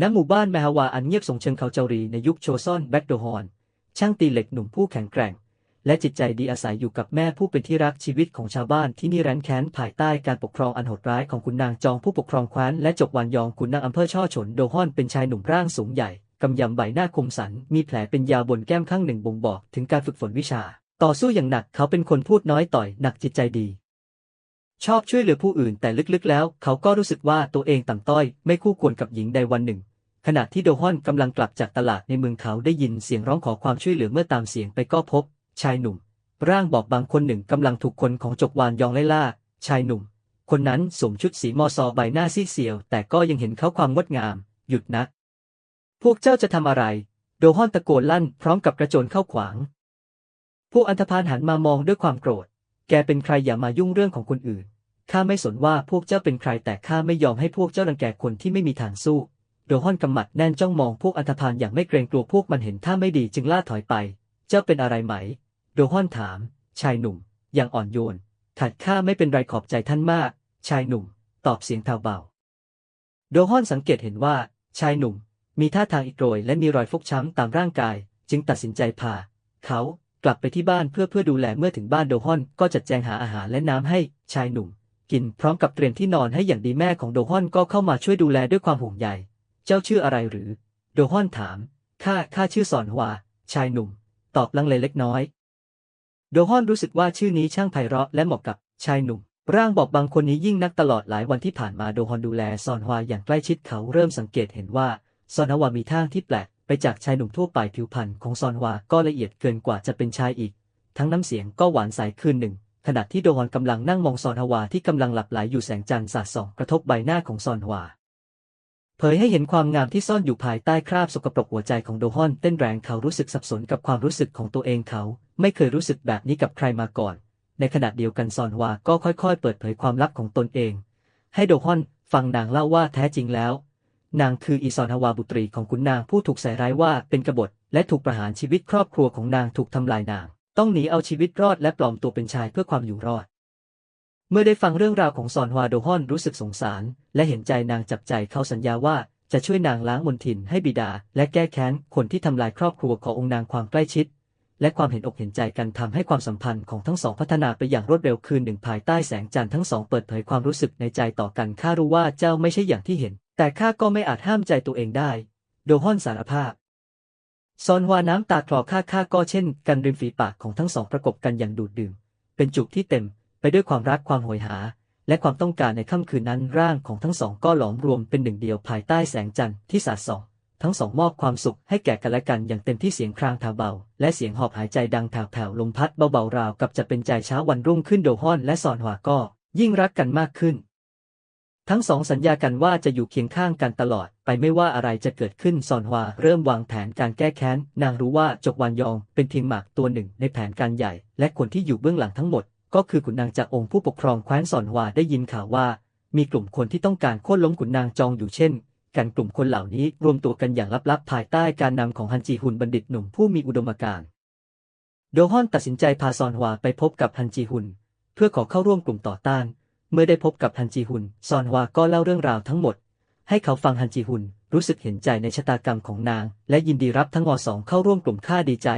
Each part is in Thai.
ณหมู่บ้านแมฮาวาอันเงียบสงเชิงเขาเจารีในยุคโชซอนแบ็กโดฮอนช่างตีเหล็กหนุ่มผู้แข็งแกร่ง และจิตใจดีอาศัยอยู่กับแม่ผู้เป็นที่รักชีวิตของชาวบ้านที่นี่แร้นแค้นภายใต้การปกครองอันโหดร้ายของขุนนางจองผู้ปกครองแคว้นและจกวานยองขุนนางอำเภอช่อฉนโดฮอนเป็นชายหนุ่มร่างสูงใหญ่กำยำใบหน้าคมสัน มีแผลเป็นยาวบนแก้มข้างหนึ่งบ่งบอกถึงการฝึกฝนวิชา ต่อสู้อย่างหนักเขาเป็นคนพูดน้อยต่อยหนักจิตใจดี ชอบช่วยเหลือผู้อื่นแต่ลึกๆ แล้ว เขาก็รู้สึกว่าตัวเองต่ำต้อย ไม่คู่ควรกับหญิงใดวันหนึ่ง ขณะที่โดฮอนกำลังกลับจากตลาดในเมืองเขาได้ยินเสียงร้องขอความช่วยเหลือเมื่อตามเสียงไปก็พบ ชายหนุ่ม ร่างบอบบางคนหนึ่งกำลังถูกคนของจกวานยองไล่ล่า ชายหนุ่ม คนนั้นสวมชุดสีมอซอใบหน้าซีดเซียว แต่ก็ยังเห็นเขาความงดงาม หยุดนะ พวกเจ้าจะทำอะไร โดฮอนตะโกนลั่น พร้อมกับกระโจนเข้าขวาง พวกอันธพาลหันมามองด้วยความโกรธ แกเป็นใครอย่ามายุ่งเรื่องของคนอื่น ข้าไม่สนว่าพวกเจ้าเป็นใครแต่ข้าไม่ยอมให้พวกเจ้ารังแกคนที่ไม่มีทางสู้ โดฮอนกำหมัดแน่นจ้องมองพวกอันธพาลอย่างไม่เกรงกลัวพวกมันเห็นท่าไม่ดีจึงล่าถอยไป เจ้าเป็นอะไรไหม โดฮอนถาม ชายหนุ่ม อย่างอ่อนโยนขัดข้าไม่เป็นไรขอบใจท่านมาก ชายหนุ่ม ตอบเสียงแผ่วเบา โดฮอนสังเกตเห็นว่า ชายหนุ่ม มีท่าทางอิดโรยและมีรอยฟกช้ำตามร่างกาย จึงตัดสินใจพา เขากลับไปที่บ้านเพื่อเพื่อดูแลเมื่อถึงบ้านโดฮอนก็จัดแจงหาอาหารและน้ำให้ชายหนุ่ม กินพร้อมกับเตรียมที่นอนให้อย่างดีแม่ของโดฮอนก็เข้ามาช่วยดูแลด้วยความห่วงใย เจ้าชื่ออะไรหรือ โดฮอนถาม ข้า ข้าชื่อสอนฮวา ชายหนุ่ม ตอบลังเลเล็กน้อย โดฮอนรู้สึกว่าชื่อนี้ช่างไพเราะและเหมาะกับชายหนุ่ม ร่างบอบบางคนนี้ยิ่งนักตลอดหลายวันที่ผ่านมาโดฮอนดูแลซอนฮวาอย่างใกล้ชิดเขาเริ่มสังเกตเห็นว่าซอนฮวามีท่าที่แปลกไปจากชายหนุ่มทั่วไปผิวพรรณของซอนฮวาก็ละเอียดเกินกว่าจะเป็นชายอีก ทั้งน้ำเสียงก็หวานใสคืนหนึ่ง ขณะที่โดฮอนกำลังนั่งมองซอนฮวาที่กำลังหลับไหลอยู่แสงจันทร์สาดส่องกระทบใบหน้าของซอนฮวาเผยให้เห็นความงามที่ซ่อนอยู่ภายใต้คราบสกปรกหัวใจของโดฮอนเต้นแรงเขารู้สึกสับสนกับความรู้สึกของตัวเองเขา ไม่เคยรู้สึกแบบนี้กับใครมาก่อน ในขณะเดียวกันซอนฮวาก็ค่อยๆ เปิดเผยความลับของตนเอง ให้โดฮอนฟังนางเล่าว่าแท้จริงแล้ว นางคืออีซอนฮวาบุตรีของขุนนางผู้ถูกใส่ร้ายว่าเป็นกบฏและถูกประหารชีวิตครอบครัวของนางถูกทำลายนาง ต้องหนีเอาชีวิตรอดและปลอมตัวเป็นชายเพื่อความอยู่รอด เมื่อได้ฟังเรื่องราวของซอนฮวาโดฮอนรู้สึกสงสาร และเห็นใจนางจับใจเขาสัญญาว่าจะช่วยนางล้างมลทินให้บิดา และแก้แค้นคนที่ทำลายครอบครัวขององค์นางความใกล้ชิด และความเห็นอกเห็นใจกันทำให้ความสัมพันธ์ของทั้งสองพัฒนาไปอย่างรวดเร็วคืนหนึ่งภายใต้แสงจันทร์ทั้งสองเปิดเผยความรู้สึกในใจต่อกันข้ารู้ว่าเจ้าไม่ใช่อย่างที่เห็น แต่ข้าก็ไม่อาจห้ามใจตัวเองได้ โดฮอนสารภาพ ซอนฮวาน้ำตาคลอข้าข้าก็เช่นกันริมฝีปากของทั้งสองประกบกันอย่างดูดดื่ม เป็นจุกที่เต็มไปด้วยความรักความโหยหา และความต้องการในค่ำคืนนั้นร่างของทั้งสองก็หลอมรวมเป็นหนึ่งเดียวภายใต้แสงจันทร์ที่สาดส่องทั้งสองมอบความสุขให้แก่กันและกันอย่างเต็มที่เสียงครางทาเบา และเสียงหอบหายใจดังแผ่วๆลมพัดเบาๆราวกับจะเป็นใจเช้าวันรุ่งขึ้นโดฮอนและซอนฮวาก็ยิ่งรักกันมากขึ้น ทั้งสองสัญญากันว่าจะอยู่เคียงข้างกันตลอด ไปไม่ว่าอะไรจะเกิดขึ้นซอนฮวาเริ่มวางแผนการแก้แค้น นางรู้ว่าจกวานยองเป็นเพียงหมากตัวหนึ่งในแผนการใหญ่ และคนที่อยู่เบื้องหลังทั้งหมด ก็คือขุนนางจากองค์ผู้ปกครองแคว้นซอนฮวาได้ยินข่าวว่า มีกลุ่มคนที่ต้องการโค่นล้มขุนนางจองอยู่เช่นกันกลุ่มคนเหล่านี้รวมตัวกันอย่างลับๆ ภายใต้การนำของฮันจีฮุนบัณฑิตหนุ่มผู้มีอุดมการณ์โดฮอนตัดสินใจพาซอนฮวาไปพบกับฮันจีฮุนเพื่อขอเข้าร่วมกลุ่มต่อต้าน เมื่อได้พบกับฮันจีฮุน ซอนฮวาก็เล่าเรื่องราวทั้งหมด ให้เขาฟังฮันจีฮุนรู้สึกเห็นใจในชะตากรรมของนาง และยินดีรับทั้งอสองเข้าร่วมกลุ่มข้าดีใจ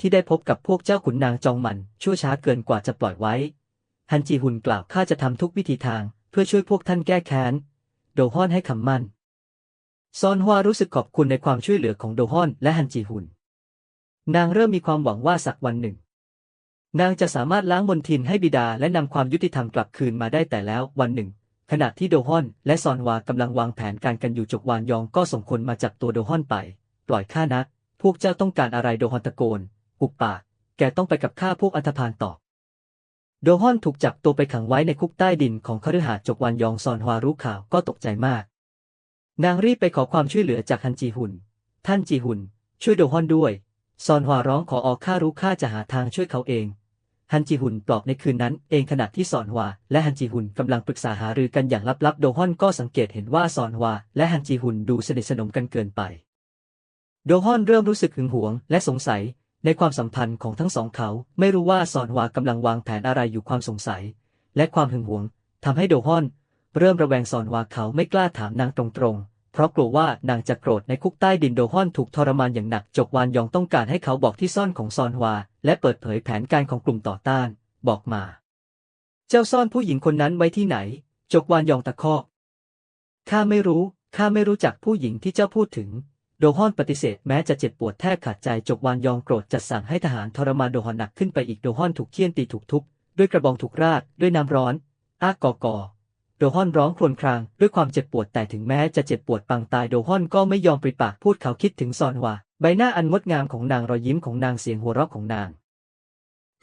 ที่ได้พบกับพวกเจ้าขุนนางจองหมันชั่วช้าเกินกว่าจะปล่อยไว้ ฮันจีฮุนกล่าวข้าจะทำทุกวิธีทาง เพื่อช่วยพวกท่านแก้แค้น โดฮอนให้คำมั่น ซอนฮวารู้สึกขอบคุณในความช่วยเหลือของโดฮอนและฮันจีฮุน นางเริ่มมีความหวังว่าสักวันหนึ่ง นางจะสามารถล้างมนทินให้บิดาและนำความยุติธรรมกลับคืนมาได้แต่แล้ววันหนึ่ง ขณะที่โดฮอน และซอนฮวากำลังวางแผนการกันอยู่จกวานยองก็ส่งคนมาจับตัวโดฮอนไป ปล่อยข้านะ พวกเจ้าต้องการอะไรโดฮอนตะโกนหุบปากแกต้องไปกับข้าพวกอันธพาลต่อโดฮอนถูกจับตัวไปขังไว้ในคุกใต้ดินของคฤหาสน์จกวานยองซอนฮวารู้ข่าวก็ตกใจมาก นางรีบไปขอความช่วยเหลือจากฮันจีฮุน ท่านจีฮุน ช่วยโดฮอนด้วย ซอนฮวาร้องขอออกข้ารู้ข้าจะหาทางช่วยเขาเอง ฮันจีฮุนปลอบในคืนนั้นเองขณะที่ซอนฮวาและฮันจีฮุนกำลังปรึกษาหารือกันอย่างลับๆ โดฮอนก็สังเกตเห็นว่าซอนฮวาและฮันจีฮุนดูสนิทสนมกันเกินไป โดฮอนเริ่มรู้สึกหึงหวงและสงสัยในความสัมพันธ์ของทั้งสองเขา ไม่รู้ว่าซอนฮวากำลังวางแผนอะไรอยู่ความสงสัย และความหึงหวงทำให้โดฮอน เริ่มระแวงซอนฮวาเขาไม่กล้าถามนางตรงๆ เพราะกลัวว่านางจะโกรธในคุกใต้ดินโดฮอนถูกทรมานอย่างหนักจกวานยองต้องการให้เขาบอกที่ซ่อนของซอนฮวา และเปิดเผยแผนการของกลุ่มต่อต้าน บอกมา เจ้าซ่อนผู้หญิงคนนั้นไว้ที่ไหน จกวานยองตะคอกข้าไม่รู้ข้าไม่รู้จักผู้หญิงที่เจ้าพูดถึง โดฮอนปฏิเสธแม้จะเจ็บปวดแทบขาดใจจกวานยองโกรธจัดสั่งให้ทหารทรมานโดฮอนหนักขึ้นไปอีกโดฮอนถูกเคี่ยนตีถูกทุบด้วยกระบองถูกราดด้วยน้ำร้อนอากอกอ โดฮอนร้องครวญครางด้วยความเจ็บปวดแต่ถึงแม้จะเจ็บปวดปางตายโดฮอนก็ไม่ยอมปริปากพูดเขาคิดถึงซอนฮวาใบหน้าอันงดงามของนางรอยยิ้มของนางเสียงหัวเราะของนาง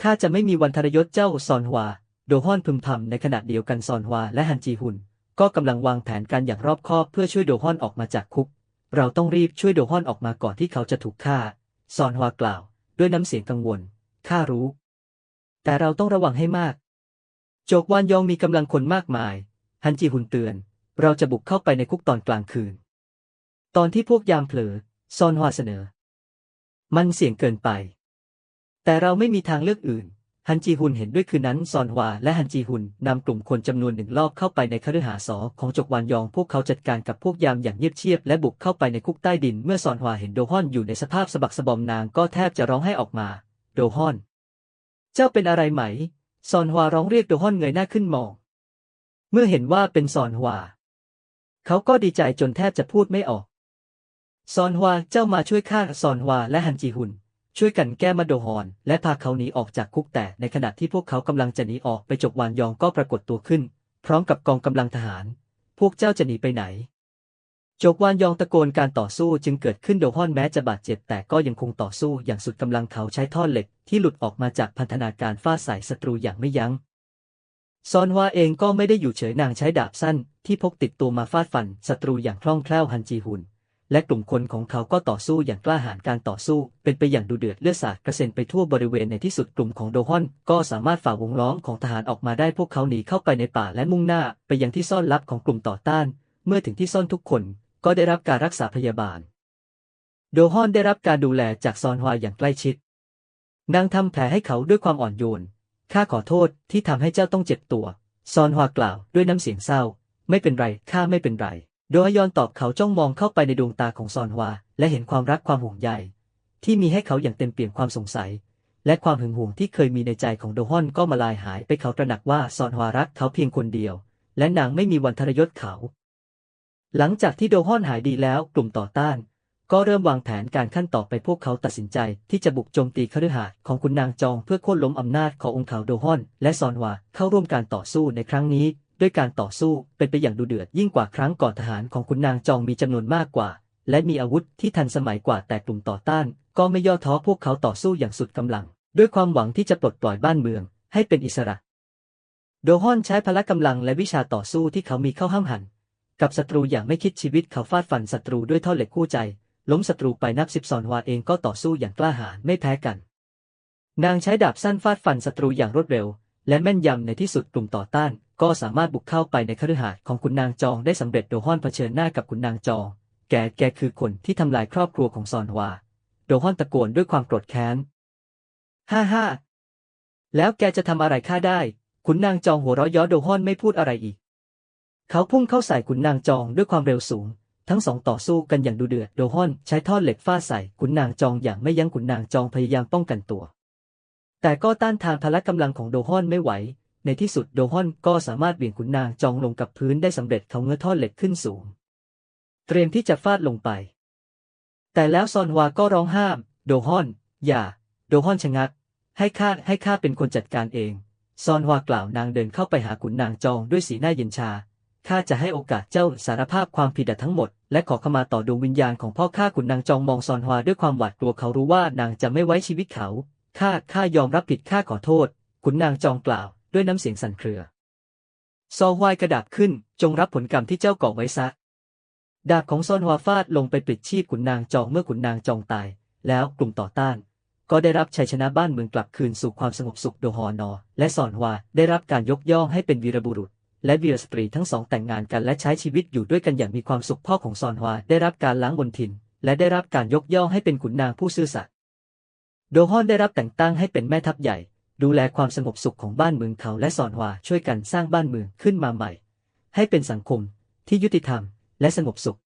ข้าจะไม่มีวันทรยศเจ้าซอนฮวาโดฮอนพึมพำในขณะเดียวกันซอนฮวาและฮันจีฮุนก็กำลังวางแผนการอย่างรอบคอบเพื่อช่วยโดฮอนออกมาจากคุก เราต้องรีบช่วยโดฮอนออกมาก่อนที่เขาจะถูกฆ่า ซอนฮวากล่าว ด้วยน้ำเสียงกังวล ข้ารู้ แต่เราต้องระวังให้มาก โจกวานยองมีกำลังคนมากมาย ฮันจีฮุนเตือน เราจะบุกเข้าไปในคุกตอนกลางคืน ตอนที่พวกยามเผลอ ซอนฮวาเสนอ มันเสี่ยงเกินไป แต่เราไม่มีทางเลือกอื่น ฮันจีฮุนเห็นด้วยคืนนั้น ซอนฮวาและฮันจีฮุนนำกลุ่มคนจำนวนหนึ่งรอบเข้าไปในคฤหาสน์ของจกวานยอง พวกเขาจัดการกับพวกยามอย่างเงียบเชียบและบุกเข้าไปในคุกใต้ดิน เมื่อซอนฮวาเห็นโดฮอนอยู่ในสภาพสะบักสะบอมนางก็แทบจะร้องไห้ออกมา โดฮอน เจ้าเป็นอะไรไหม ซอนฮวาร้องเรียกโดฮอนเงยหน้าขึ้นมอง เมื่อเห็นว่าเป็นซอนฮวา เขาก็ดีใจจนแทบจะพูดไม่ออก ซอนฮวาเจ้ามาช่วยข้าซอนฮวาและฮันจีฮุน ช่วยกันแก้มาโดฮอน และพาเขาหนีออกจากคุกแต่ในขณะที่พวกเขากำลังจะหนีออกไปจบวานยองก็ปรากฏตัวขึ้น พร้อมกับกองกำลังทหาร พวกเจ้าจะหนีไปไหนจกวานยองตะโกนการต่อสู้จึงเกิดขึ้นโดฮอนแม้จะบาดเจ็บแต่ก็ยังคงต่อสู้อย่างสุดกำลังเขาใช้ท่อนเหล็กที่หลุดออกมาจากพันธนาการฟาดใส่ศัตรูอย่างไม่ยัง้ง ซอนฮวาเองก็ไม่ได้อยู่เฉยนางใช้ดาบสั้น ที่พกติดตัวมาฟาดฟันศัตรูอย่างคล่องแคล่วฮันจีฮุน และกลุ่มคนของเขาก็ต่อสู้อย่างกล้าหาญการต่อสู้ เป็นไปอย่างดุเดือดเลือดสาดกระเซ็นไปทั่วบริเวณในที่สุดกลุ่มของโดฮอนก็สามารถฝ่าวงล้อมของทหารออกมาได้พวกเขาหนีเข้าไปในป่าและมุ่งหน้าไปยังที่ซ่อนลับของกลุ่มต่อต้าน เมื่อถึงที่ซ่อนทุกคนก็ได้รับการรักษาพยาบาล โดฮอนได้รับการดูแลจากซอนฮวาอย่างใกล้ชิด นางทำแผลให้เขาด้วยความอ่อนโยน ข้าขอโทษที่ทำให้เจ้าต้องเจ็บตัว ซอนฮวากล่าวด้วยน้ำเสียงเศร้า ไม่เป็นไร ข้าไม่เป็นไร โดยฮยอนตอบเขาจ้องมองเข้าไปในดวงตาของซอนฮวา และเห็นความรักความห่วงใยที่มีให้เขาอย่างเต็มเปี่ยมความสงสัย และความหึงหวงที่เคยมีในใจของโดฮอนก็มาลายหายไปเขาตระหนักว่าซอนฮวารักเขาเพียงคนเดียว และนางไม่มีวันทรยศเขา หลังจากที่โดฮอนหายดีแล้วกลุ่มต่อต้าน ก็เริ่มวางแผนการขั้นต่อไปพวกเขาตัดสินใจที่จะบุกโจมตีคฤหาสน์ของคุณนางจองเพื่อโค่นล้มอำนาจขององค์เขาโดฮอน และซอนฮวาเข้าร่วมการต่อสู้ในครั้งนี้ ด้วยการต่อสู้เป็นไปอย่างดุเดือดยิ่งกว่าครั้งก่อนทหารของคุณนางจองมีจำนวนมากกว่า และมีอาวุธที่ทันสมัยกว่าแต่กลุ่มต่อต้าน ก็ไม่ย่อท้อพวกเขาต่อสู้อย่างสุดกำลัง ด้วยความหวังที่จะปลดปล่อยบ้านเมือง ให้เป็นอิสระ โดฮอนใช้พละกำลังและวิชาต่อสู้ที่เขามีเข้าห้ามหัน กับศัตรูอย่างไม่คิดชีวิตเขาฟาดฟันศัตรูด้วยท่อเหล็กคู่ใจ ล้มศัตรูไปนับสิบซอนวาเองก็ต่อสู้อย่างกล้าหาญไม่แพ้กัน นางใช้ดาบสั้นฟาดฟันศัตรูอย่างรวดเร็ว และแม่นยำในที่สุดกลุ่มต่อต้าน ก็สามารถบุกเข้าไปในคฤหาสน์ของขุนนางจองได้สำเร็จโดฮอนเผชิญหน้ากับขุนนางจอง แกแกคือคนที่ทำลายครอบครัวของซอนวา โดฮอนตะโกนด้วยความโกรธแค้นฮ่าฮ่าแล้วแกจะทำอะไรข้าได้ขุนนางจองหัวเราะย้อโดฮอนไม่พูดอะไรอีก เขาพุ่งเข้าใส่ขุนนางจองด้วยความเร็วสูง ทั้งสองต่อสู้กันอย่างดุเดือด โดฮอนใช้ท่อนเหล็กฟาดใส่ขุนนางจองอย่างไม่ยั้งขุนนางจองพยายามป้องกันตัว แต่ก็ต้านทานพละกำลังของโดฮอนไม่ไหว ในที่สุดโดฮอนก็สามารถเบี่ยงขุนนางจองลงกับพื้นได้สำเร็จเขาเงื้อท่อนเหล็กขึ้นสูง เตรียมที่จะฟาดลงไป แต่แล้วซอนฮวาก็ร้องห้าม โดฮอน อย่า โดฮอนชะงัก ให้ข้าให้ข้าเป็นคนจัดการเอง ซอนฮวากล่าวนางเดินเข้าไปหาขุนนางจองด้วยสีหน้าเย็นชา ข้าจะให้โอกาสเจ้าสารภาพความผิดทั้งหมด และขอขมาต่อดวงวิญญาณของพ่อข้าขุนนางจองมองซอนฮวาด้วยความหวาดกลัวเขารู้ว่านางจะไม่ไว้ชีวิตเขาข้าข้ายอมรับผิดข้าขอโทษ ขุนนางจองกล่าว ด้วยน้ำเสียงสั่นเครือ ซอฮวายกระดาบขึ้น จงรับผลกรรมที่เจ้าก่อไว้ซะ ดาบของซอนฮวาฟาดลงไปปลิดชีพขุนนางจองเมื่อขุนนางจองตาย แล้วกลุ่มต่อต้าน ก็ได้รับชัยชนะบ้านเมืองกลับคืนสู่ความสงบสุขโดฮอนอ และซอนฮวาได้รับการยกย่องให้เป็นวีรบุรุษ และวียสปรีทั้งสองแต่งงานกันและใช้ชีวิตอยู่ด้วยกันอย่างมีความสุขพ่อของซอนฮวาได้รับการล้างบนถิ่น และได้รับการยกย่องให้เป็นขุนนางผู้ซื่อสัตย์โดฮอนได้รับแต่งตั้งให้เป็นแม่ทัพใหญ่ ดูแลความสงบสุขของบ้านเมืองเขาและซอนฮวาช่วยกันสร้างบ้านเมืองขึ้นมาใหม่ ให้เป็นสังคมที่ยุติธรรมและสงบสุข